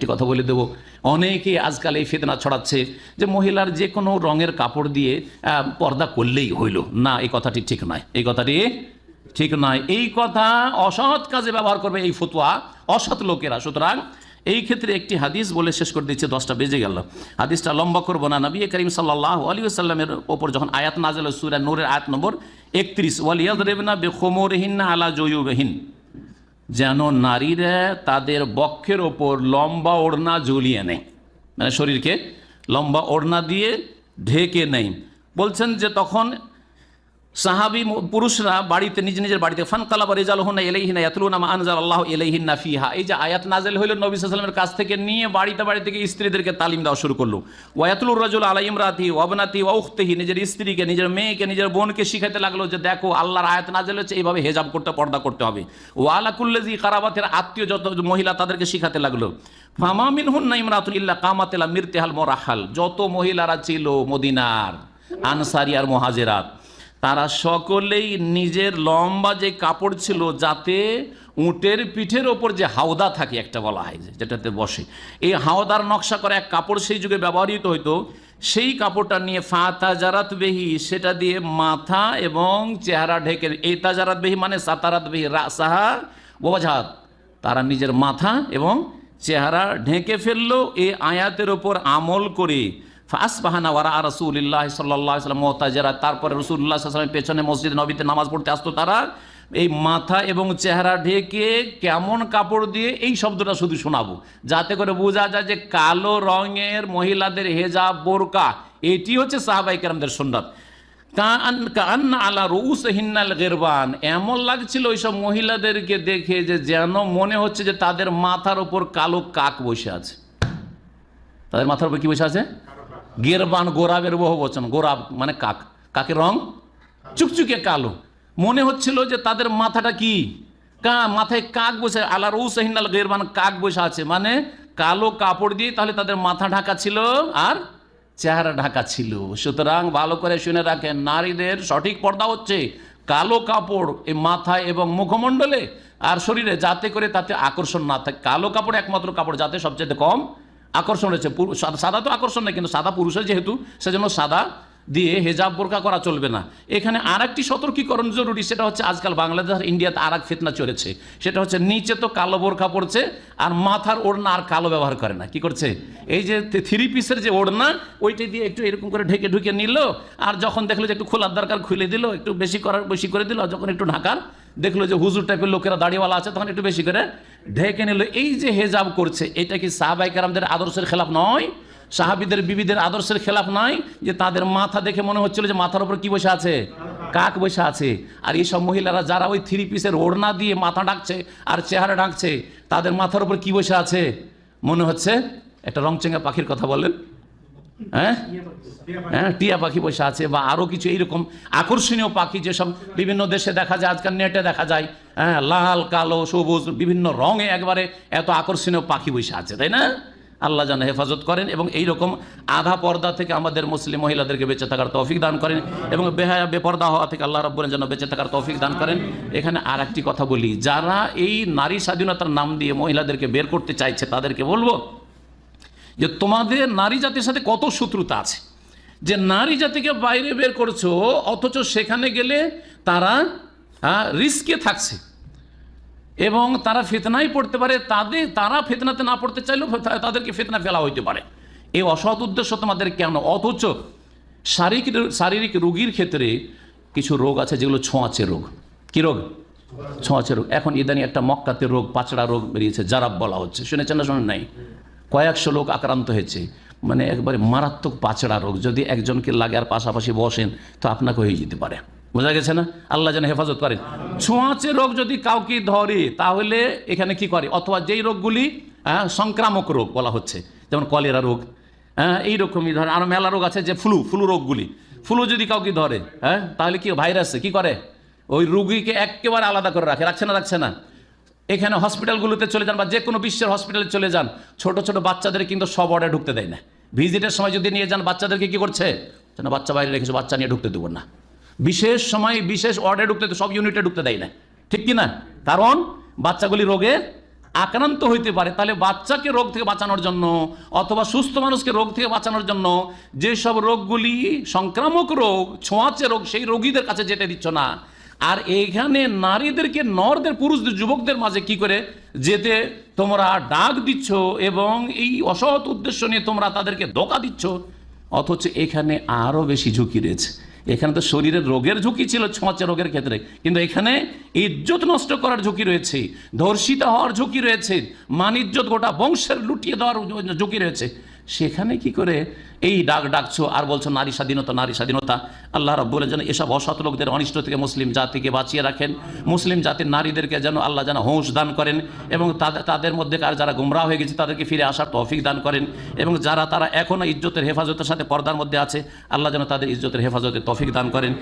একটি কথা বলে দেবো। অনেকে আজকাল এই ফেতনা ছড়াচ্ছে যে মহিলার যে কোনো রঙের কাপড় দিয়ে পর্দা করলেই হইল। না, এই কথাটি ঠিক নয়। এই কথাটি ঠিক নয়। এই কথা অসৎ কাজে ব্যবহার করবে এই ফতুয়া, অসৎ লোকেরা। সুতরাং এই ক্ষেত্রে একটি হাদিস বলে শেষ করে দিচ্ছে, দশটা বেজে গেল। হাদিসটা লম্বা করব না। নবী করিম সাল্লাহ আলী সাল্লামের ওপর যখন আয়াত নাজল সুরা নূরের আয়াত নম্বর একত্রিশ ওয়ালিয়াদ রেবনা বেখোমরহীন আলা জয়ুবহীন। যেন নারীরা তাদের বক্ষের ওপর লম্বা ওড়না ঝুলিয়ে নেয়। মানে শরীরকে লম্বা ওড়না দিয়ে ঢেকে নেয়। বলছেন যে তখন সাহাবি পুরুষরা বাড়িতে, নিজ নিজের বাড়িতে ফান কালাবা রেজাল হুনা এলাইহিনা ইয়াতলুনা মা আনজাল আল্লাহ এলাইহিন্না ফিহা। এই যে আয়াত নাজেল হইল নবী সাল্লামের কাছ থেকে নিয়ে বাড়িতে বাড়ি থেকে স্ত্রীদেরকে তালিম দেওয়া শুরু করল। ওয়াতুলুর রাজুল আলাই ইমরাতি ওয়াবনাতি ওয়াউখতেহি নিজের স্ত্রীকে, নিজের মেয়েকে, নিজের বোনকে শিখাতে লাগল যে দেখো, আল্লাহর আয়াত নাজেল হচ্ছে এইভাবে হেজাব করতে, পর্দা করতে হবে। ওয়ালাকুল্লাজি কারাবাতের আত্মীয় যত মহিলা তাদেরকে শিখাতে লাগল। ফামামিন হুন্না ইমরাতুল ইল্লা কামাতেলা মিরতেহাল মোরাহাল, যত মহিলারা ছিল মদিনার, আনসারি আর মহাজেরাত তারা সকলেই নিজের লম্বা যে কাপড় ছিল, যাতে উটের পিঠের ওপর যে হাওদা থাকে একটা বলা হয়, যেটাতে বসে। এই হাওদার নকশা করা এক কাপড় সেই যুগে ব্যবহৃত হতো সেই কাপড়টা নিয়ে ফাতা জারাত বেহি, সেটা দিয়ে মাথা এবং চেহারা ঢেকে, এই তাজারাত বেহি মানে সাতারাত বেহি রাসাহা বোঝাত তারা নিজের মাথা এবং চেহারা ঢেকে ফেলল, এই আয়াতের ওপর আমল করে। ফাস বাহানা ওয়ারা রসুল্লাহ সাল্লাহ সাল্লাম মোতাজারা। তারপরে রসুল্লাহ সাল্লামের পেছনে মসজিদ নবীতে নামাজ পড়তে আসতো তারা। এই মাথা এবং চেহারা ঢেকে কেমন কাপড় দিয়ে এই শব্দটা শুধু শোনাবো। যাতে করে বোঝা যায় যে কালো রঙের মহিলাদের হেজাব, বোরকা, এটি হচ্ছে সাহাবাই কেরামদের সুন্নাত। কান কান আলা রুস হিন্নাল গেরবান। এমন লাগছিল ওইসব মহিলাদেরকে দেখে যে যেন মনে হচ্ছে যে তাদের মাথার ওপর কালো কাক বসে আছে। তাদের মাথার উপর কি বসে আছে? গেরবান গোরাবের বহু বচন, গোরাব মানে কাক। কাকের রং? চুকচুকে কালো। মনে হচ্ছিল যে তাদের মাথাটা কি? কা, মাথায় কাক বসে আলা রৌস হিন্নাল গেরবান কাক বসে আছে। মানে কালো কাপড় দিয়ে তাহলে তাদের মাথা ঢাকা ছিল আর চেহারা ঢাকা ছিল। সুতরাং ভালো করে শুনে রাখেন, নারীদের সঠিক পর্দা হচ্ছে কালো কাপড় এই মাথায় এবং মুখমণ্ডলে আর শরীরে, যাতে করে তাতে আকর্ষণ না থাকে। কালো কাপড় একমাত্র কাপড়, যাতে সবচেয়ে কম আকর্ষণ রয়েছে। সাদা- তো আকর্ষণ নেই, কিন্তু সাদা পুরুষের যেহেতু, সেজন্য সাদা দিয়ে হেজাব বোরকা করা চলবে না। এখানে আর একটি সতর্কীকরণ জরুরি, সেটা হচ্ছে আজকাল বাংলাদেশ আর ইন্ডিয়াতে আর এক ফেতনা চলেছে। সেটা হচ্ছে নিচে তো কালো বোরকা পড়ছে, আর মাথার ওড়না আর কালো ব্যবহার করে না। কি করছে? এই যে থ্রি পিসের যে ওড়না, ওইটা দিয়ে একটু এরকম করে ঢেকে ঢুকে নিল, আর যখন দেখল যে একটু খোলার দরকার খুলে দিল, একটু বেশি করার বেশি করে দিল যখন একটু ঢাকার দেখল যে হুজুর টাইপের লোকেরা দাড়িওয়ালা আছে, তখন একটু বেশি করে ঢেকে নিল। এই যে হেজাব করছে, এটা কি সাহাবাই কারামদের আদর্শের খেলাফ নয়? সাহাবিদের, বিবিদের আদর্শের খেলাফ নয়? যে তাদের মাথা দেখে মনে হচ্ছিল যে মাথার উপর কি বসে আছে? কাক বসে আছে। আর এইসব মহিলারা যারা ওই থ্রি পিসের ওড়না দিয়ে মাথা ডাকছে আর চেহারা ডাকছে তাদের মাথার উপর কি বসে আছে? মনে হচ্ছে? একটা রংচেঙ্গা পাখির কথা বলেন। হ্যাঁ? হ্যাঁ টিয়া পাখি বসে আছে বা আরও কিছু এইরকম আকর্ষণীয় পাখি যেসব বিভিন্ন দেশে দেখা যায়, আজকাল নেটে দেখা যায় হ্যাঁ লাল, কালো, সবুজ, বিভিন্ন রঙে একবারে এত আকর্ষণীয় পাখি বসে আছে, তাই না? আল্লাহ যেন হেফাজত করেন এবং এই রকম আধা পর্দা থেকে আমাদের মুসলিম মহিলাদেরকে বেঁচে থাকার তৌফিক দান করেন এবং বেহায়া, বেপর্দা হওয়া থেকে আল্লাহ রব্বরের যেন বেঁচে থাকার তৌফিক দান করেন। এখানে আর একটি কথা বলি, যারা এই নারী স্বাধীনতার নাম দিয়ে মহিলাদেরকে বের করতে চাইছে, তাদেরকে বলব যে তোমাদের নারী জাতির সাথে কত শত্রুতা আছে। যে নারী জাতিকে বাইরে বের করছ, অথচ সেখানে গেলে তারা রিস্কে থাকছে। এবং তারা ফেতনাই পড়তে পারে, তাদের, তারা ফেতনাতে না পড়তে চাইলেও তাদেরকে ফেতনা ফেলা হইতে পারে। এই অসৎ উদ্দেশ্য তোমাদের কেন? অথচ শারীরিক শারীরিক রোগীর ক্ষেত্রে কিছু রোগ আছে যেগুলো ছোঁয়াচে রোগ। কি রোগ? ছোঁয়াচে রোগ। এখন ইদানি একটা মক্কাতে রোগ, পাচড়া রোগ বেরিয়েছে, জারাব বলা হচ্ছে। শুনেছেন না, শোনেন নাই? কয়েকশো লোক আক্রান্ত হয়েছে। মানে একবারে মারাত্মক পাচড়া রোগ। যদি একজনকে লাগে আর পাশাপাশি বসেন তো আপনাকে হয়ে যেতে পারে। বোঝা গেছে না? আল্লাহ যেন হেফাজত করেন। ছোঁয়াচে রোগ যদি কাউকে ধরে তাহলে এখানে কি করে? অথবা যেই রোগগুলি হ্যাঁ, সংক্রামক রোগ বলা হচ্ছে যেমন কলেরা রোগ হ্যাঁ এইরকমই ধরে আরও মেলা রোগ আছে যে ফ্লু ফ্লু রোগগুলি। ফ্লু যদি কাউকে ধরে হ্যাঁ তাহলে কি ভাইরাসে কি করে? ওই রুগীকে একেবারে আলাদা করে রাখে। রাখছে না রাখছে না। এখানে হসপিটালগুলোতে চলে যান বা যে কোনো বিশ্বের হসপিটালে চলে যান, ছোট ছোট বাচ্চাদের কিন্তু সব অর্ডে ঢুকতে দেয় না। ভিজিটের সময় যদি নিয়ে যান, বাচ্চাদেরকে কি করছে? যেন বাচ্চা বাইরে রেখেছে বাচ্চা নিয়ে ঢুকতে দেবো না। বিশেষ সময়, বিশেষ অর্ডে ঢুকতে সব ইউনিটে ঢুকতে দেয় না। ঠিক কি না কারণ বাচ্চাগুলি রোগে আক্রান্ত হইতে পারে, তাহলে বাচ্চাকে রোগ থেকে বাঁচানোর জন্য অথবা সুস্থ মানুষকে রোগ থেকে বাঁচানোর জন্য যেসব রোগগুলি সংক্রামক রোগ, ছোঁয়াচে রোগ, সেই রোগীদের কাছে যেতে দিচ্ছ না। আর এইখানে নারীদেরকে, নরদের, পুরুষদের, যুবকদের মাঝে কি করে? যেতে তোমরা ডাক দিচ্ছ এবং এই অসৎ উদ্দেশ্য নিয়ে তোমরা তাদেরকে ধোকা দিচ্ছ। অথচ এখানে আরও বেশি ঝুঁকি রয়েছে। এখানে তো শরীরের রোগের ঝুঁকি ছিল, ছোঁয়াচে রোগের ক্ষেত্রে। কিন্তু এখানে ইজ্জত নষ্ট করার ঝুঁকি রয়েছে, ধর্ষিত হওয়ার ঝুঁকি রয়েছে মান ইজ্জত গোটা বংশের লুটিয়ে দেওয়ার ঝুঁকি রয়েছে। সেখানে কি করে এই ডাক ডাকছো আর বলছো নারী স্বাধীনতা নারী স্বাধীনতা? আল্লাহ রব্বুল যেন এসব অসৎ লোকদের, অনিষ্ট থেকে মুসলিম জাতিকে বাঁচিয়ে রাখেন। মুসলিম জাতির নারীদেরকে যেন আল্লাহ যেন হোঁশ দান করেন এবং তাদের তাদের মধ্যে কার যারা গুমরা হয়ে গেছে তাদেরকে ফিরে আসার তৌফিক দান করেন এবং যারা তারা এখনও ইজ্জতের হেফাজতের সাথে পর্দার মধ্যে আছে, আল্লাহ যেন তাদের ইজ্জতের হেফাজতে তৌফিক দান করেন।